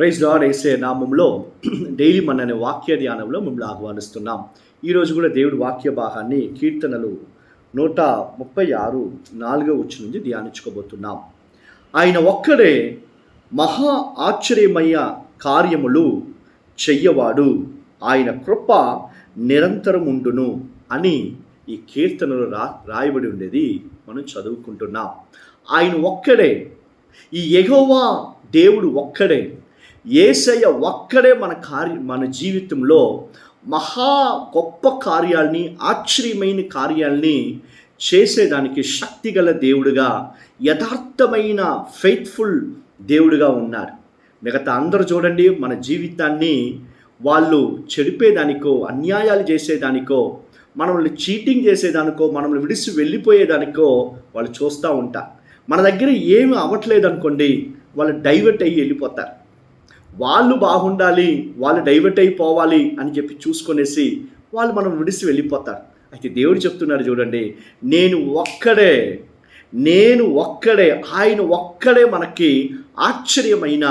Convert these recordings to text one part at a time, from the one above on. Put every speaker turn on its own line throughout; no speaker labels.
Praise lord వేసే నామంలో daily మన అనే వాక్య ధ్యానంలో మిమ్మల్ని ఆహ్వానిస్తున్నాం. ఈరోజు కూడా దేవుడి వాక్య భాగాన్ని కీర్తనలు నూట ముప్పై ఆరు నాలుగో వచ్చి నుంచి ధ్యానించుకోబోతున్నాం. ఆయన ఒక్కడే మహా ఆశ్చర్యమయ్య కార్యములు చెయ్యవాడు. ఆయన కృప నిరంతరం ఉండును అని ఈ కీర్తనలు రా రాయబడి ఉండేది మనం చదువుకుంటున్నాం. ఆయన ఒక్కడే ఈ ఎగోవా దేవుడు ఒక్కడే ఏసయ్య ఒక్కడే మన కార్య మన జీవితంలో మహా గొప్ప కార్యాల్ని ఆశ్చర్యమైన కార్యాల్ని చేసేదానికి శక్తిగల దేవుడుగా యథార్థమైన ఫెయిత్ఫుల్ దేవుడుగా ఉన్నారు. మిగతా అందరూ చూడండి మన జీవితాన్ని వాళ్ళు చెడిపేదానికో అన్యాయాలు చేసేదానికో మనల్ని చీటింగ్ చేసేదానికో మనల్ని విడిసి వెళ్ళిపోయేదానికో వాళ్ళు చూస్తూ ఉంటారు. మన దగ్గర ఏమి అవ్వట్లేదు అనుకోండి వాళ్ళు డైవర్ట్ అయ్యి వెళ్ళిపోతారు. వాళ్ళు బాగుండాలి వాళ్ళు డైవర్ట్ అయిపోవాలి అని చెప్పి చూసుకొనేసి వాళ్ళు మనం విడిసి వెళ్ళిపోతారు. అయితే దేవుడు చెప్తున్నాడు చూడండి నేను ఒక్కడే నేను ఒక్కడే ఆయన ఒక్కడే మనకి ఆశ్చర్యమైన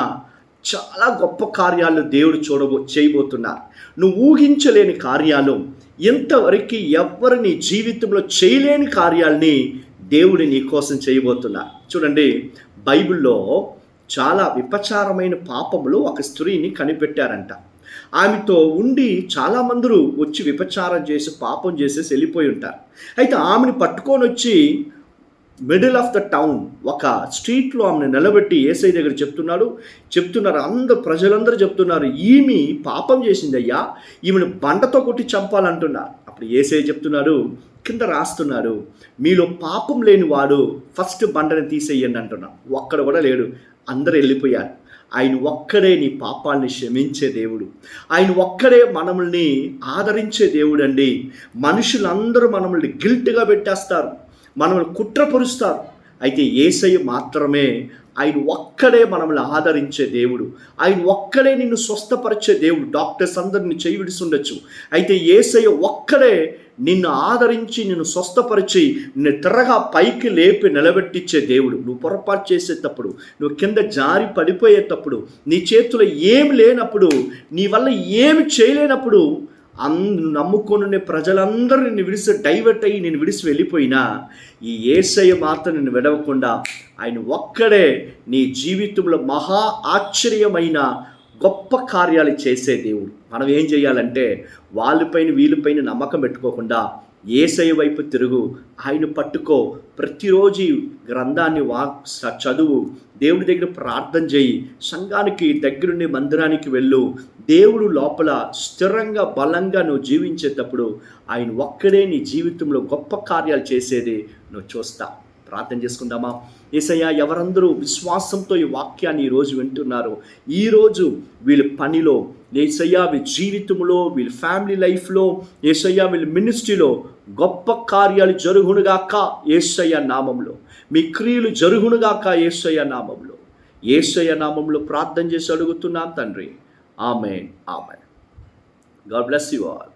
చాలా గొప్ప కార్యాలు దేవుడు చూడబో చేయబోతున్నారు. నువ్వు ఊహించలేని కార్యాలు ఇంతవరకు ఎవ్వరు నీ జీవితంలో చేయలేని కార్యాల్ని దేవుడు నీ కోసం చేయబోతున్నారు. చూడండి బైబిల్లో చాలా విపచారమైన పాపములు ఒక స్త్రీని కనిపెట్టారంట. ఆమెతో ఉండి చాలామంది వచ్చి విపచారం చేసి పాపం చేసేసి వెళ్ళిపోయి ఉంటారు. అయితే ఆమెను పట్టుకొని వచ్చి మిడిల్ ఆఫ్ ద టౌన్ ఒక స్ట్రీట్లో ఆమెను నిలబెట్టి ఏసై దగ్గర చెప్తున్నాడు. చెప్తున్నారు అందరు ప్రజలందరూ చెప్తున్నారు ఈమె పాపం చేసిందయ్యా ఈమెను బండతో కొట్టి చంపాలంటున్నారు. అప్పుడు ఏసే చెప్తున్నారు కింద రాస్తున్నారు మీలో పాపం లేని వాడు ఫస్ట్ బండని తీసేయండి అంటున్నా. ఒక్కడ కూడా లేడు. అందరు వెళ్ళిపోయారు. ఆయన ఒక్కడే నీ పాపాల్ని క్షమించే దేవుడు. ఆయన ఒక్కడే మనల్ని ఆదరించే దేవుడు అండి. మనుషులందరూ మనల్ని గిల్ట్గా పెట్టేస్తారు. మనల్ని కుట్రపరుస్తారు. అయితే ఏసయ్య మాత్రమే ఆయన ఒక్కడే మనల్ని ఆదరించే దేవుడు. ఆయన ఒక్కడే నిన్ను స్వస్థపరిచే దేవుడు. డాక్టర్స్ అందరిని చేయి విడిసుండొచ్చు అయితే ఏసయ్య ఒక్కడే నిన్ను ఆదరించి నిన్ను స్వస్థపరిచి నిన్ను తిరగా పైకి లేపి నిలబెట్టించే దేవుడు. నువ్వు పొరపాటు చేసేటప్పుడు నువ్వు కింద జారి పడిపోయేటప్పుడు నీ చేతిలో ఏమి లేనప్పుడు నీ వల్ల ఏమి చేయలేనప్పుడు అందు నమ్ముకొని ప్రజలందరూ నిన్ను విడిసి డైవర్ట్ అయ్యి నేను విడిసి వెళ్ళిపోయినా ఈ ఏసయ్య మాత్రం నిన్ను విడవకుండా ఆయన ఒక్కడే నీ జీవితంలో మహా ఆశ్చర్యమైన గొప్ప కార్యాలు చేసే దేవుడు. మనం ఏం చేయాలంటే వాళ్ళపైన వీళ్ళపైన నమ్మకం పెట్టుకోకుండా ఏసై వైపు తిరుగు. ఆయన పట్టుకో. ప్రతిరోజు గ్రంథాన్ని వా చదువు. దేవుడి దగ్గర ప్రార్థన చేయి. సంఘానికి దగ్గరుండి మందిరానికి వెళ్ళు. దేవుడు లోపల స్థిరంగా బలంగా నువ్వు జీవించేటప్పుడు ఆయన ఒక్కడే నీ జీవితంలో గొప్ప కార్యాలు చేసేది నువ్వు చూస్తావు ప్రార్థన చేసుకుందామా? ఏసయ్య ఎవరందరూ విశ్వాసంతో ఈ వాక్యాన్ని ఈరోజు వింటున్నారు ఈరోజు వీళ్ళ పనిలో ఏసయ్య వీళ్ళ జీవితంలో వీళ్ళ ఫ్యామిలీ లైఫ్లో ఏసయ్య వీళ్ళ మినిస్ట్రీలో గొప్ప కార్యాలు జరుగునుగాక ఏసయ్య నామంలో. మీ క్రియలు జరుగునుగాక ఏసయ్య నామంలో. ఏసయ్య నామంలో ప్రార్థన చేసి అడుగుతున్నాం తండ్రి. ఆమె ఆమె గాడ్ బ్లెస్ యు ఆల్.